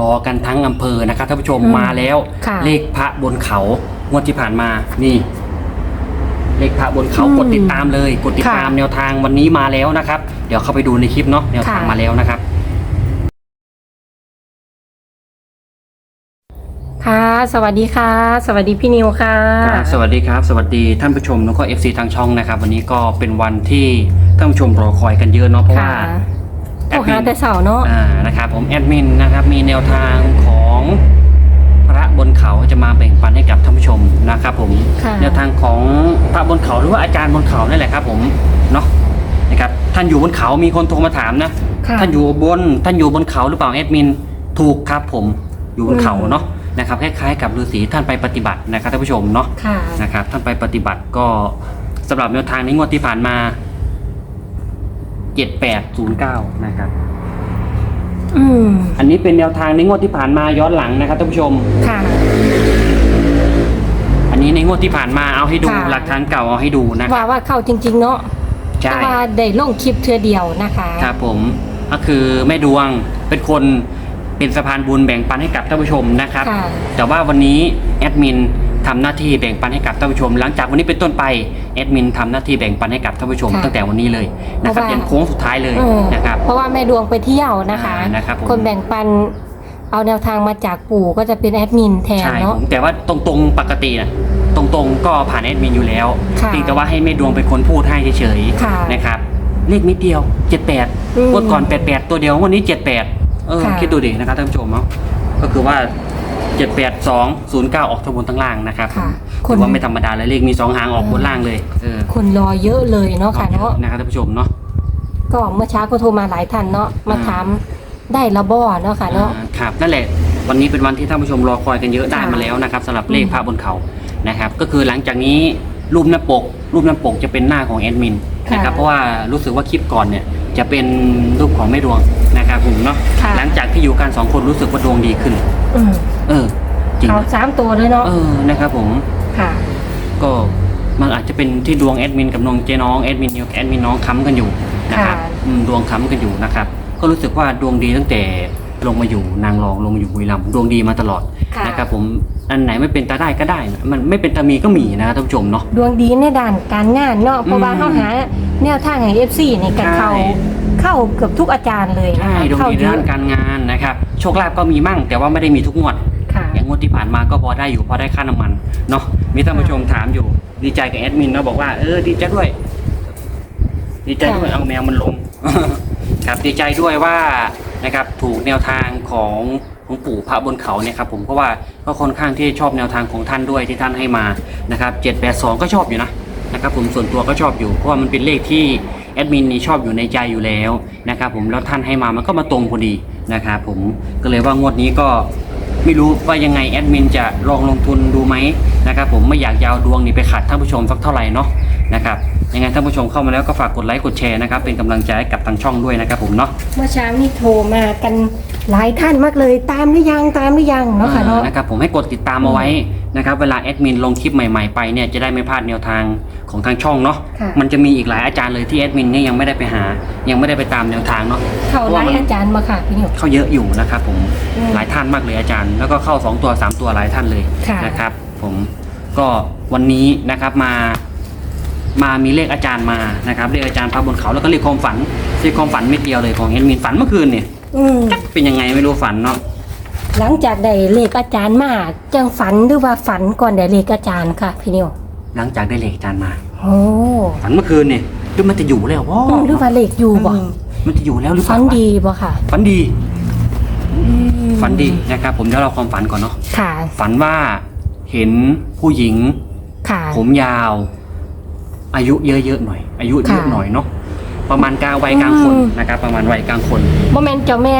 รอกันทั้งอำเภอนะครับท่านผู้ชมอืมมาแล้ว ค่ะ เลขพระบนเขางวดที่ผ่านมานี่ เลขพระบนเขาอืมกดติดตามเลยกดติดค่ะตามแนวทางวันนี้มาแล้วนะครับ เดี๋ยวเข้าไปดูในคลิปเนาะแนวทางค่ะ มาแล้วนะครับ ค่ะ สวัสดีค่ะ สวัสดีพี่นิวค่ะ ครับสวัสดีครับ สวัสดีท่านผู้ชมแล้วก็ FC ทางช่องนะครับ วันนี้ก็เป็นวันที่ท่านผู้ชมรอคอยกันเยอะเนาะเพราะว่าค่ะแอ โอ้ดมิหานแต่เสาร์เนาะอ่านะครับผมแอดมินนะครับมีแนวทางของพระบนเขาจะมาแบ่งปันให้กับท่านผู้ชมนะครับผมค่ะแนวทางของพระบนเขาหรือว่าอาจารย์บนเขานี่แหละครับผมเนาะนะครับท่านอยู่บนเขามีคนโทรมาถามนะค่ะท่านอยู่บนท่านอยู่บนเขาหรือเปล่าแอดมินถูกครับผมอยู่บนเขาอืมเนาะนะครับคล้ายๆกับฤาษีท่านไปปฏิบัตินะครับท่านผู้ชมเนาะค่ะนะครับท่านไปปฏิบัติก็สำหรับแนวทางในงวดที่ผ่านมา 7809นะครับ อืม อันนี้เป็นแนวทางในงวดที่ผ่านมาย้อนหลังนะครับท่านผู้ชม ค่ะ อันนี้ในงวดที่ผ่านมาเอาให้ดูค่ะ หลักฐานเก่าเอาให้ดูนะคว่ารับว่าเข้าจริง ๆ เนาะใช่แต่ว่าได้ลงคลิปเทือเดียวนะคะครับผมก็คือแม่ดวงเป็นคนเป็นสะพานบุญแบ่งปันให้กับท่านผู้ชมนะครับ ค่ะ แต่ว่าวันนี้แอดมิน ทำหน้าที่แบ่งปันให้กับท่านผู้ชม หลังจากวันนี้เป็นต้นไปแอดมินทำหน้าที่แบ่งปันให้กับท่านผู้ชม ค่ะตั้งแต่วันนี้เลยนะครับเพราะว่า ยันโค้งสุดท้ายเลยเออนะครับ เพราะว่าแม่ดวงไปเที่ยวนะคะ อ่านะครับผม คนแบ่งปันเอาแนวทางมาจากปู่ก็จะเป็นแอดมินแทนใช่เนาะผมแต่ว่าตรงๆปกตินะตรงๆก็ผ่านแอดมินอยู่แล้วค่ะเพียงแต่ว่าให้แม่ดวงเป็นคนพูดให้เฉยค่ะๆนะครับเลขนิดเดียว 78อืมงวดก่อน 88 ตัวเดียวงวันนี้ 78เออค่ะ คิดดูดินะครับท่านผู้ชมเนาะก็คือว่า 78209 ออกทั้งบนทั้งล่างนะครับค่ะคถืนอว่าไม่ธรรมดาเลยเลขมีสองหางออกบนล่างเลยเออคนรอเยอะเลยเนาะค่ะเนาะนะครับท่านผู้ชมเนาะ ก็เมื่อเช้าก็โทรมาหลายท่านเนาะมาอ่า ถามได้ละบ่อเนาะค่ะเนาะ อ่าครับนั่นแหละวันนี้เป็นวันที่ท่านผู้ชมรอคอยกันเยอะได้ค่ะมาแล้วนะครับสำหรับเลขอืมพระบนเขานะครับ ก็คือหลังจากนี้รูปหน้าปก รูปหน้าปกจะเป็นหน้าของแอดมินนะครับเพราะว่ารู้สึกว่าคลิปก่อนเนี่ยจะเป็นรูปของแม่ดวง นะครับผมเนาะค่ะ หลังจากที่อยู่กันสองคนรู้สึกว่าดวงดีขึ้น อืมเออ จริงเขานะสามตัวเลยเนาะเออนะครับผมค่ะ ก็มันอาจจะเป็นที่ดวงแอดมินกับน้องเจน้องแอดมินนิวแอดมินน้องค้ำกันอยู่นะครับค่ะ อืมดวงค้ำกันอยู่นะครับ ก็รู้สึกว่าดวงดีตั้งแต่ลงมาอยู่นางรองลงมาอยู่บุรีรัมย์ดวงดีมาตลอดค่ะนะครับผมอันไหนไม่เป็นตาได้ก็ได้นะมันไม่เป็นตามีก็มีนะครับท่านผู้ชมเนาะ ดวงดีในด้านการงานเนาะเพราะว่าอืมเขาหา แนวทางของ FC นี่กับใช่เขาเข้าเกือบทุกอาจารย์เลยนะใช่คะดวงเข้าดีเยด้าอะนการงานนะครับโชคลาภก็มีมั่ง แต่ว่าไม่ได้มีทุกงวด ค่ะอย่างงวดที่ผ่านมาก็พอได้อยู่พอได้ค่าน้ำมันเนาะมีท่านผู้ชมถามอยู่ ดีใจกับแอดมินเนาะบอกว่าเออดีใจด้วย ดีใจด้วยค่ะเอาแมวมันลง ครับดีใจด้วยว่านะครับถูกแนวทางของของปู่พระบนเขาเนี่ยครับผมเพราะว่าก็ค่อนข้างที่ชอบแนวทางของท่านด้วยที่ท่านให้มานะครับเจ็ดแปดสองก็ชอบอยู่นะ นะครับผมส่วนตัวก็ชอบอยู่เพราะว่ามันเป็นเลขที่แอดมินนี่ชอบอยู่ในใจอยู่แล้วนะครับผมแล้วท่านให้มามันก็มาตรงพอดีนะครับผมก็เลยว่างวดนี้ก็ไม่รู้ว่ายังไงแอดมินจะลองลงทุนดูไหมนะครับผมไม่อยากยาวดวงนี่ไปขัดท่านผู้ชมสักเท่าไหร่เนาะนะครับยังไงท่านผู้ชมเข้ามาแล้วก็ฝากกดไลค์กดแชร์นะครับเป็นกำลังใจให้กับทางช่องด้วยนะครับผมเนาะเมื่อเช้านี่โทรมากัน หลายท่านมากเลยตามหรือยังตามหรือยังเนาะค่ะเนาะ นะครับผมให้กดติดตามเอาไว้นะครับเวลาแอดมินลงคลิปใหม่ ๆ ไปเนี่ยจะได้ไม่พลาดแนวทางของทางช่องเนาะค่ะ มันจะมีอีกหลายอาจารย์เลยที่แอดมินเนี่ยยังไม่ได้ไปหา ยังไม่ได้ไปตามแนวทางเนาะเขาพระไล่ว่มัน อาจารย์มาค่ะพี่นิว เข้าเยอะอยู่นะครับผมอืมหลายท่านมากเลยอาจารย์ แล้วก็เข้า 2 ตัว 3 ตัวหลายท่านเลยค่ะ นะครับ ผมก็วันนี้นะครับมามามีเลขอาจารย์มานะครับเลขอาจารย์พระบนเขาแล้วก็เลขความฝันเลขความฝันเม็ดเดียวเลยของเอ็นมินฝันเมื่อคืนเนี่ย อืมเป็นยังไงไม่รู้ฝันเนาะหลังจากได้เลขอาจารย์มาจังฝันหรือว่าฝันก่อนได้เลขอาจารย์ค่ะพี่นิวหลังจากได้เลขอาจารย์มา โอ้ฝันเมื่อคืนเนี่ยหรือมันจะอยู่แล้ววะอืมหรือว่าเลขอยู่บ่เออมันจะอยู่แล้วหรือเปฝัล่านวะดีบ่ค่ะฝันดี ฝันดีนะครับ ผมเดี๋ยวเราความฝันก่อนเนาะค่ะฝันว่าเห็นผู้หญิง ค่ะ ผมยาว อายุเยอะๆหน่อย อายุเยอะค่ะ หน่อยเนาะ ประมาณกลางวัยกลางคนอืมนะครับ ประมาณวัยกลางคนบ่แม่นเจ้าแม่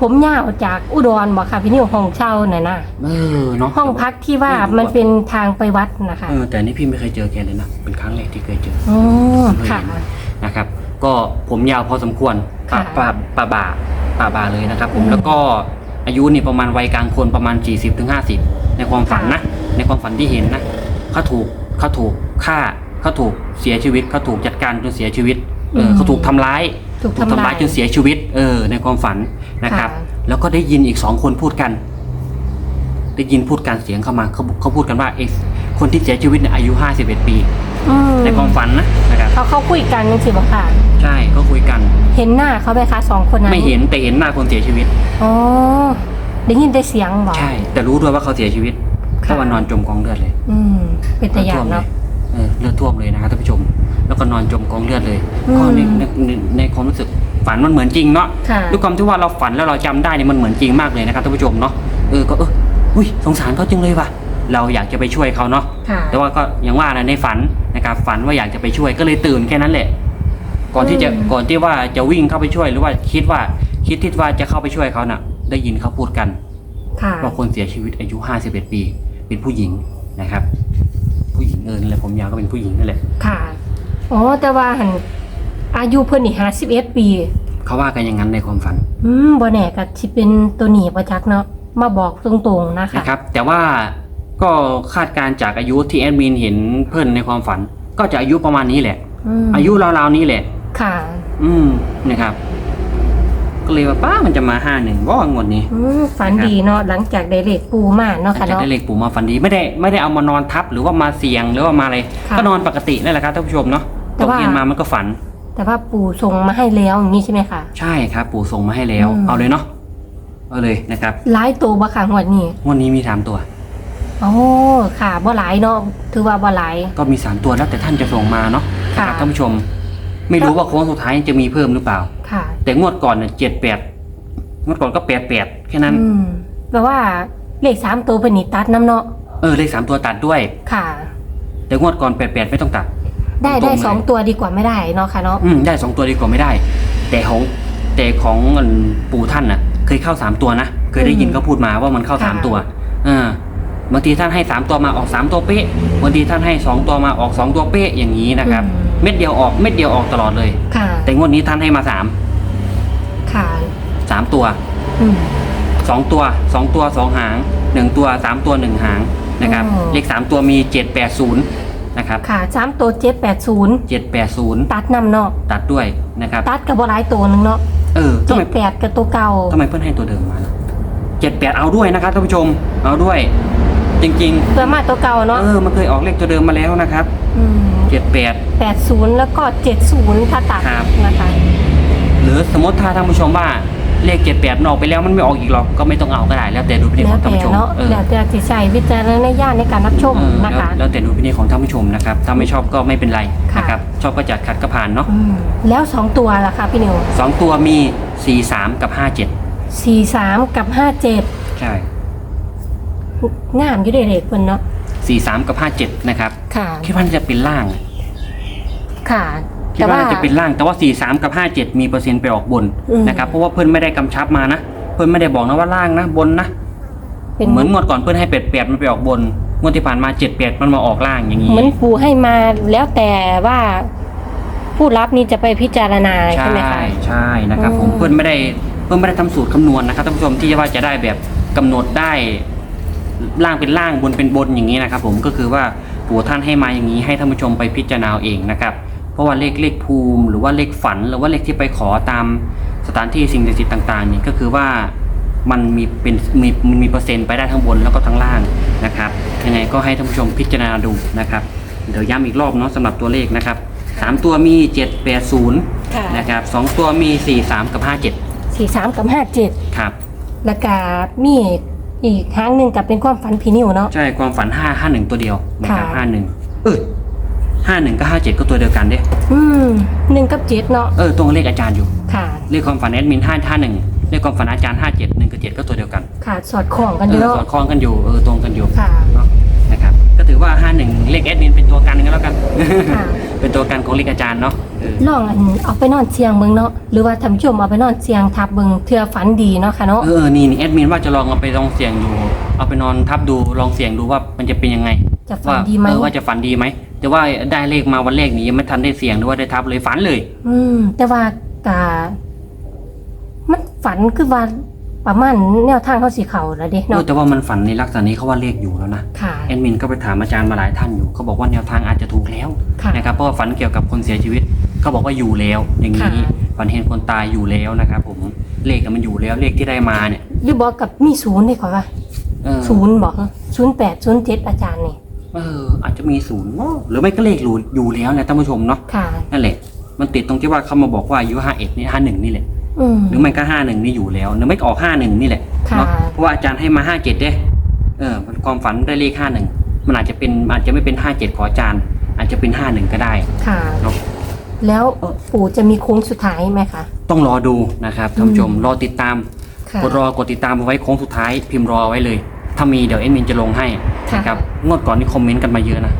ผมยาวจากอุดรบ่ค่ะพี่นิวห้องเช่าน่ะนะเออเนาะห้องพักที่ว่ามันเป็นทางไปวัดนะคะเออแต่นี่พี่ไม่เคยเจอแกเลยนะเป็นครั้งแรกที่เคยเจออ๋อค่ะนะครับ ก็ผมยาวพอสมควรปะค่ะปะปะบ่าปะบ่าเลยนะครับผมอืมแล้วก็อายุนี่ประมาณวัยกลางคนประมาณ 40-50ถึง50 ในความฝันนะ ในความฝันที่เห็นนะเขาถูกเขาถูกฆ่า เขาถูกเสียชีวิตเขาถูกจัดการจนเสียชีวิตเอออืมเขาถูกทำร้ายถูกทำร้ายจนเสียชีวิต เออ ในความฝันนะครับ ค่ะ แล้วก็ได้ยินอีกสองคนพูดกัน ได้ยินพูดกันเสียงเข้ามาเขาเขาพูดกันว่าเอ๊ะคนที่เสียชีวิตเนี่ยอายุ 51 ปี อืมในความฝันนะนะครับ เขาเขาคุยกันจริงๆบ่ค่ะ ใช่ก็คุยกัน เห็นหน้าเขาไหมคะสองคนนั้นไม่เห็นแต่เห็นหน้าคนเสียชีวิต อ๋อได้ยินได้เสียงบ่ใช่ แต่รู้ด้วยว่าเขาเสียชีวิตค่ะเพราะว่านอนจมกองเลือดเลยอืมเป็นตะยานเนาะ เออเลือดท่วมเลยนะครับท่านผู้ชม แล้วก็นอนจมกองเลือดเลยอืมก็ในในในในความรู้สึกฝันมันเหมือนจริงเนาะค่ะ ด้วยความที่ว่าเราฝันแล้วเราจำได้เนี่ยมันเหมือนจริงมากเลยนะครับท่านผู้ชมเนาะเออก็เอออุ้ยสงสารเขาจังเลยว่ะเราอยากจะไปช่วยเขาเนาะ ค่ะ แต่ว่าก็อย่างว่านะในฝันนะครับฝันว่าอยากจะไปช่วยก็เลยตื่นแค่นั้นแหละ ก่อนที่จะอืม ก่อนที่ว่าจะวิ่งเข้าไปช่วยหรือว่าคิดว่าคิดที่ว่าจะเข้าไปช่วยเขาน่ะ ได้ยินเขาพูดกันค่ะ ว่าคนเสียชีวิตอายุ 51 ปี เป็นผู้หญิงนะครับ ผู้หญิงเออนั่นแหละผมยาวก็เป็นผู้หญิงนั่นแหละค่ะ อ๋อ แต่ว่าหันอายุเพิ่นนี่51ปี เขาว่ากันอย่างนั้นในความฝันอืมบ่แน่ก็สิเป็นตัวหนีประจักษ์เนาะ มาบอกตรงๆนะคะ นะครับ แต่ว่าก็คาดการณ์จากอายุที่แอดมินเห็นเพื่อนในความฝัน ก็จะอายุประมาณนี้แหละมอายุราวๆนี้แหละ ค่ะ อืมนะครับ ก็เลยว่าป้ามันจะมาห้าหนึ่งว่างวดนี้อืมฝันดีเนาะหลังจากได้เลขปูมาเนาะอาจค่ะจะเนาะ ได้เลขปู่มาฝันดีไม่ได้ไม่ได้เอามานอนทับหรือว่ามาเสียงหรือว่ามาอะไรค่ะก็นอนปกตินั่นแหละครับท่านผู้ชมเนาะแต่ตกว่า เย็นมามันก็ฝัน แต่ว่าปู่ส่งมาให้แล้วอย่างนี้ใช่ไหมคะ ใช่ครับ ปู่ส่งมาให้แล้ว อืม เอาเลยเนาะเอาเลยนะครับหลายตัวบ่ค่ะงวดนี้งวดนี้มีสามตัว โอ้ค่ะบ่หลายเนาะถือว่าบ่หลาย ก็มีสามตัวแล้วแต่ท่านจะส่งมาเนาะค่ะ นะครับท่านผู้ชม ไม่รู้ว่าโค้งสุดท้ายจะมีเพิ่มหรือเปล่า ค่ะแต่งวดก่อนเนี่ยเจ็ดแปดงวดก่อนก็แปดแปดแค่นั้น อืมแปลว่าเลขสามตัวเพิ่นนี่ตัดน้ำเนาะเออเลขสามตัวตัดด้วย ค่ะ แต่งวดก่อนแปดแปดไม่ต้องตัด ได้ตรงๆได้เลย สองตัวดีกว่าไม่ได้เนาะค่ะเนาะอืมได้สองตัวดีกว่าไม่ได้ แต่ของแต่ของอันปู่ท่านน่ะ เคยเข้าสามตัวนะเคยได้ยินเขาพูดมาว่ามันเข้าสามตัวเอ่าบางทีท่านให้สามตัวมาออกสามตัวเป๊ะบางทีท่านให้สองตัวมาออกสองตัวเป๊ะอย่างนี้นะครับเม็ดเดียวออกเม็ดเดียวออกตลอดเลย ค่ะแต่งวดนี้ท่านให้มาสามค่ะ สามตัวอืม สองตัวสองตัวสองหางหนึ่งตัวสามตัวหนึ่งหางนะครับอ๋อ เลขสามตัวมีเจ็ดแปดศูนย์นะครับค่ะสามตัวเจ็ดแปดศูนย์เจ็ดแปดศูนย์ตัดนำเนาะตัดด้วยนะครับตัดกับบ่หลายตัวหนึงเนาะเออทำเจ็ไมดแปดกับตัวเก่าทำไมเพื่อนให้ตัวเดิมมาเจ็ดแปดเอาด้วยนะครับท่านผู้ชมเอาด้วย จริงเพื่อมาตัวเก่าๆเนาะเออมันเคยออกเลขตัวเดิมมาแล้วนะครับอืมเจ็ดแปด แปดศูนย์แล้วก็เจ็ดศูนย์ถ้าตัดครับ นะคะ หรือสมมติถ้าท่านผู้ชมว่า เลขเจ็ดแปดมันออกไปแล้วมันไม่ออกอีกหรอกก็ไม่ต้องเอาก็ได้แล้วแต่ดูพินิจแล้ขวองท่านแต่ผู้ชมเนาะเออแล้วแต่จิตใจวิจารณญาณในการรับชมเออนะคะแล้วแล้วแต่ดูพินิจของท่านผู้ชมนะครับถ้าไม่ชอบก็ไม่เป็นไรค่ะ นะครับชอบก็จัดขัดก็ผ่านเนาะอืมแล้วสองตัวล่ะคะพี่นิวสองตัวมีสี่สามกับห้าเจ็ดสี่สามกับห้าเจ็ดใช่งามอยู่เด็กๆเพิ่นเนาะสี่สามกับห้าเจ็ดนะครับค่ะ คิดว่าจะเป็นล่าง ค่ะ คิดว่าน่าจะเป็นล่างแต่ว่า 4 3 กับ 5 7 มีเปอร์เซ็นต์ไปออกบนอืม นะครับเพราะว่าเพื่อนไม่ได้กำชับมานะ เพื่อนไม่ได้บอกนะว่าล่างนะบนนะ เป็นเหมือนงวดก่อนเพื่อนให้เป็ดแปดมันไปออกบนงวดที่ผ่านมาเจ็ดแปดมันมาออกล่างอย่างนี้เหมือนปูให้มาแล้วแต่ว่า ผู้รับนี่จะไปพิจารณาใช่ใช่ไหมคะ ใช่นะครับอืมผมเพื่อนไม่ได้เพื่อนไม่ได้ทำสูตรคำนวณนะครับท่านผู้ชมที่ว่าจะได้แบบกำหนดได้ล่างเป็นล่างบนเป็นบนอย่างนี้นะครับ ผมก็คือว่าปู่ท่านให้มาอย่างนี้ให้ท่านผู้ชมไปพิจารณาเอาเองนะครับ เพราะว่าเลขเลขภูมิ หรือว่าเลขฝันหรือว่าเลขที่ไปขอตามสถานที่สิ่งศักดิ์สิทธิ์ต่างๆนี่ก็คือว่ามันมีเป็นมีมันมีเปอร์เซ็นต์ไปได้ทั้งบนแล้วก็ทั้งล่างนะครับยังไงก็ให้ท่านผู้ชมพิจารณาดูนะครับเดี๋ยวย้ำอีกรอบเนาะสำหรับตัวเลขนะครับสามตัวมีเจ็ดแปดศูนย์ค่ะนะครับสองตัวมีสี่สามกับห้าเจ็ดสี่สามกับห้าเจ็ดครับแล้วก็มีอีกครั้งหนึ่งกับเป็นความฝันพีนิวเนาะใช่ความฝันห้าห้าหนึ่งตัวเดียวนะครับค่ะห้าหนึ่งเออ ห้าหนึ่งกับห้าเจ็ดก็ตัวเดียวกันเด้อืมหนึ่งกับเจ็ดเนาะ เออตรงกับเลขอาจารย์อยู่ ค่ะ เลขความฝันแอดมินห้าห้าหนึ่งเลขความฝันอาจารย์ห้าเจ็ดหนึ่งกับเจ็ดก็ตัวเดียวกันค่ะ สอดคล้องกันอเอยู่อเนาะสอดคล้องกันอยู่เออตรงกันอยู่ค่ะ เนาะนะครับก็ถือว่าห้าหนึ่งเลขแอดมินเป็นตัวกันกันแล้วกัน ค่ะ เป็นตัวกันของเลขอาจารย์เนาะเออลองอันเอาไปนอนเชียงเบิงเนาะ หรือว่าทำชมเอาไปนอนเชียงทับเบิงเทือฝันดีเนาะค่ะเนาะ เออนี่นี่แอดมินว่าจะลองเอาไปลองเสี่ยงดู เอาไปนอนทับดูลองเสี่ยงดูว่ามันจะเป็นยังไงจะฝันว่าดีไหม เออว่าจะฝันดีไหม แต่ว่าได้เลขมาวันเลขนี้ยังไม่ทันได้เสี่ยงหรือว่าได้ทับเลยฝันเลย อืม แต่ว่ากามันฝันคือว่าประมาณแนวทางเขาสีเขาแล้วเด้เอเนาะอแต่ว่ามันฝันในลักษณะนี้เขาว่าเลขอยู่แล้วนะค่ะแอดมินก็ไปถามอาจารย์มาหลายท่านอยู่เขาบอกว่าแนวทางอาจจะถูกแล้วค่ะ นะครับเพราะว่าฝันเกี่ยวกับคนเสียชีวิตเขาบอกว่าอยู่แล้ว อย่างนี้ค่ะ ฝันเห็นคนตายอยู่แล้วนะครับผมเลขอะมันอยู่แล้วเลขที่ได้มาเนี่ยหรือบอกกับมีศูนย์ได้ก่อนว่าเออศูนย์บอกศูนย์แปดศูนย์เจ็ดอาจารย์นี่ เออ อาจจะมีศูนย์เนอะหรือไม่ก็เลขอยู่อยู่แล้วนะท่านผู้ชมเนาะค่ะ นั่นแหละ มันติดตรงที่ว่าเขามาบอกว่าอายุห้าเอ็ดนี่ห้าหนึ่งนี่แหละอืม หรือไม่ก็ห้าหนึ่งนี่อยู่แล้วหรือไม่ก็ออกห้าหนึ่งนี่แหละค่ะ เนาะเพราะว่าอาจารย์ให้มาห้าเจ็ดเด้เออความฝันได้เลขห้าหนึ่งมันอาจจะเป็นอาจจะไม่เป็นห้าเจ็ดของอาจารย์ อาจจะเป็นห้าหนึ่งก็ได้ ค่ะ เนาะแล้วปู่จะมีโค้งสุดท้ายไหมคะ ต้องรอดูนะครับท่านผู้ชมอืมรอติดตาม ค่ะ กดรอกดติดตามเอาไว้โค้งสุดท้ายพิมพ์รอเอาไว้เลย ถ้ามีเดี๋ยวเอ็ดมินจะลงให้ ค่ะ นะครับงวดก่อนนี่คอมเมนต์กันมาเยอะนะ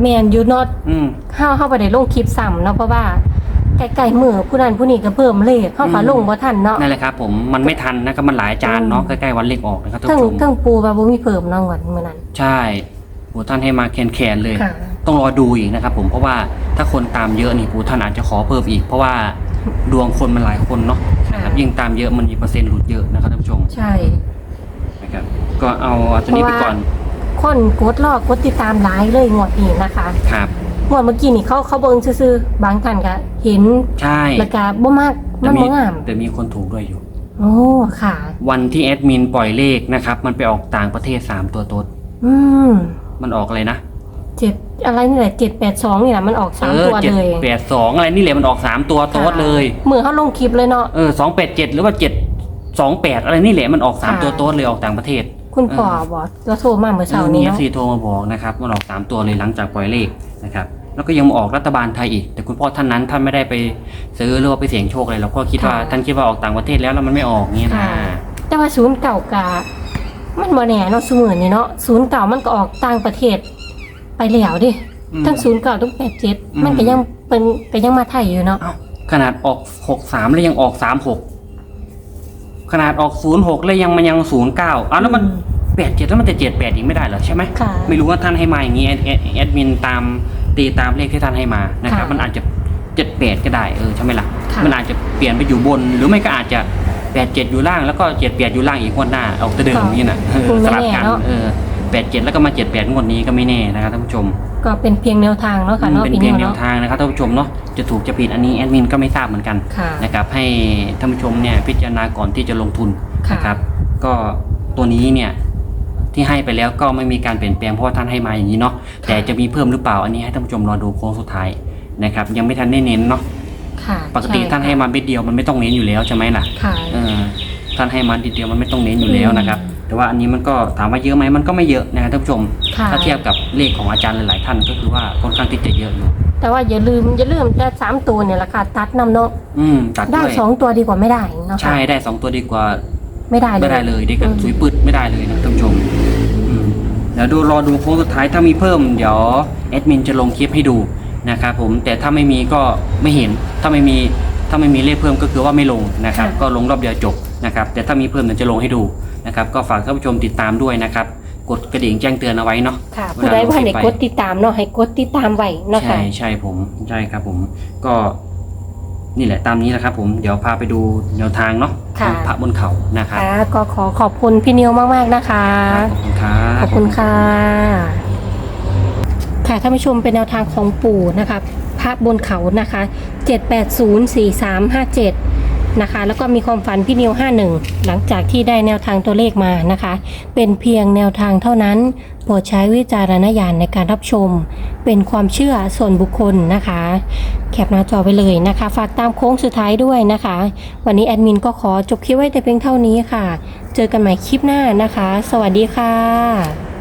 แมนยูนอตอืมเข้าเข้าไปในลงคลิปซ้ำเนาะเพราะว่าใกล้ๆมือผู้นั้นผู้นี้ก็เพิ่มเลขเข้าอืฝามลงบ่ทันเนาะนั่นแหละครับผมมันไม่ทันนะครับมันหลายอาจารย์เนาะอืใกมล้ๆวันเลขออกนะครับท่านทั้งผู้ชมทั้งปูว่าบ่มีเพิ่มเนาะวันมื้อนั้นใช่ปู่ท่านให้มาแคนๆเลย ค่ะ ต้องรอดูอีกนะครับผมเพราะว่าถ้าคนตามเยอะนี่ปู่ท่านอาจจะขอเพิ่มอีก เพราะว่าดวงคนมันหลายคนเนาะค่ะ นะครับยิ่งตามเยอะมันมีเปอร์เซ็นต์หลุดเยอะนะครับท่านผู้ชมใช่ นะครับก็เอาอันตัวนี้ไปก่อน คนกดรอกดติดตามหลายเลยงวดนี้นะคะครับ งวดเมื่อกี้นี่เขาเขาเบิ่งซื่อๆบางท่านก็เห็นใช่แล้วก็บ่มากแต่มันมีบ่งามแต่มีคนถูกด้วยอยู่ โอ้ค่ะ วันที่แอดมินปล่อยเลขนะครับ มันไปออกต่างประเทศ3ตัวโต๊ดอืมมันออกอะไรนะเจ็ดอะไรนี่แหละ782นี่แหละมันออกสามเออตัวเจ็ดเลยแปดสองอะไรนี่แหละมันออก3ตัวโต๊ดเลยมือเขาลงคลิปเลยเนาะเออสองแปดเจ็ดหรือว่าเจ็ดสองแปดอะไรนี่แหละมันออก3ค่ะตัวโต๊ดเลยออกต่างประเทศ คุณพ่อบอกเราโทรมาเมื่อเช้านี้เอเนาะฟซีโทรมาบอกนะครับมันออก3ตัวเลยหลังจากปล่อยเลขนะครับ แล้วก็ยังมาออกรัฐบาลไทยอีก แต่คุณพ่อท่านนั้นท่านไม่ได้ไปซื้อหรือว่าไปเสี่ยงโชคอะไรเราก็คิดว่าท่านคิดว่าออกต่างประเทศแล้วแล้วมันไม่ออกเงี้ยนะ ค่ะ แต่ว่าศูนย์เก่ากามันบ่แน่เนาะศูนย์นี่เนาะศูนย์เก่ามันก็ออกต่างประเทศ ไปแล้วดิอืมทั้งศูนย์เก่าทั้งแปดเจ็ดอืมมันก็ยังเป็นก็ยังมาไทยอยู่เนาะเอ้าขนาดออกหกสามแล้วยังออกสามหก ขนาดออกศูนย์หกแล้วยังมันยังศูนย์เก้าอ้าวแล้วมันแปดเจ็ดแล้วมันจะเจ็ดแปดอีกไม่ได้เหรอใช่ไหมค่ะ ไม่รู้ว่าท่านให้มาอย่างนี้แอดแอดแอดมินตามตีตามเลขที่ท่านให้มานะครับ ค่ะมันอาจจะเจ็ดแปดก็ได้เออใช่ไหมล่ะค่ะ มันอาจจะเปลี่ยนไปอยู่บน หรือไม่ก็อาจจะแปดเจ็ดอยู่ล่างแล้วก็เจ็ดแปดอยู่ล่างอีกงวดหน้าออกแต่เดิมนี่นะ เออคุณสไม่ลับแน่กันเนาะเออแปดเจ็ดแล้วก็มาเจ็ดแปดงวดนี้ก็ไม่แน่นะครับท่านผู้ชม ก็เป็นเพียงแนวทางเนาะค่ะเนาะเป็นปีเพียนี้งแนวเนาะทางนะครับท่านผู้ชมเนาะจะถูกจะผิดอันนี้แอดมินก็ไม่ทราบเหมือนกันค่ะนะครับให้ท่านผู้ชมเนี่ยพิจารณาก่อนที่จะลงทุนค่ะนะครับก็ตัวนี้เนี่ยที่ให้ไปแล้วก็ไม่มีการเปลี่ยนแปลงเพราะว่าท่านให้มาอย่างนี้เนาะแต่จะมีเพิ่มหรือเปล่าอันนี้ให้ท่านผู้ชมรอดูโค้งสุดท้ายนะครับยังไม่ทันได้เน้นเนาะค่ะปกติช่ท่านให้มาเม็ดเดียวมันไม่ต้องเน้นอยู่แล้วใช่ไหมล่ะค่ะเออท่านให้มาทีเดียวมันไม่ต้องเน้นอยู่แล้วนะครับอืม แต่ว่าอันนี้มันก็ถามว่าเยอะไหมมันก็ไม่เยอะนะครับท่านผู้ชม ค่ะ ถ้าเทียบกับเลขของอาจารย์หลายๆท่านก็คือว่าค่อนข้างที่จะเยอะอยู่ แต่ว่าอย่าลืมอย่าลืมแต่สามตัวเนี่ยราคาตัดนำเนาะอืมตัดได้ด้วยสองตัวดีกว่าไม่ได้เนาะค่ะใช่ได้สองตัวดีกว่า ไม่ได้เลย ไม่ได้เลยดีกับอืมสุยปืดไม่ได้เลยนะท่านผู้ชมอืมเดี๋ยวดูรอดูโค้งสุดท้ายถ้ามีเพิ่มเดี๋ยวแอดมินจะลงคลิปให้ดูนะครับผมแต่ถ้าไม่มีก็ไม่เห็นถ้าไม่มีถ้าไม่มีเลขเพิ่มก็คือว่าไม่ลงนะครับ ก็ลงรอบเดียวจบนะครับแต่ถ้ามีเพิ่มเดี๋ยวจะลงให้ดู นะครับก็ฝากท่านผู้ชมติดตามด้วยนะครับ กดกระดิ่งแจ้งเตือนเอาไว้เนาะค่ะเวผู้ลาใดลงว่าคลิให้ปไปกดติดตามเนาะให้กดติดตามไว้เนาะใช่ค่ะใช่ผมใช่ครับผมก็นี่แหละตามนี้นะครับผมเดี๋ยวพาไปดูแนวทางเนาะขค่ะองพระบนเขานะครับค่ะก็ขอขอบคุณพี่นิวมากๆนะคะครับขอบคุณครับขอบคุณค่ะค่ะท่านผู้ชมเป็นแนวทางของปู่นะคะพระบนเขานะคะ 7804357 นะคะ แล้วก็มีความฝันพี่นิว 51 หลังจากที่ได้แนวทางตัวเลขมานะคะ เป็นเพียงแนวทางเท่านั้น โปรดใช้วิจารณญาณในการรับชม เป็นความเชื่อส่วนบุคคลนะคะ แคปหน้าจอไปเลยนะคะ ฝากตามโค้งสุดท้ายด้วยนะคะ วันนี้แอดมินก็ขอจบคลิปไว้แต่เพียงเท่านี้ค่ะ เจอกันใหม่คลิปหน้านะคะ สวัสดีค่ะ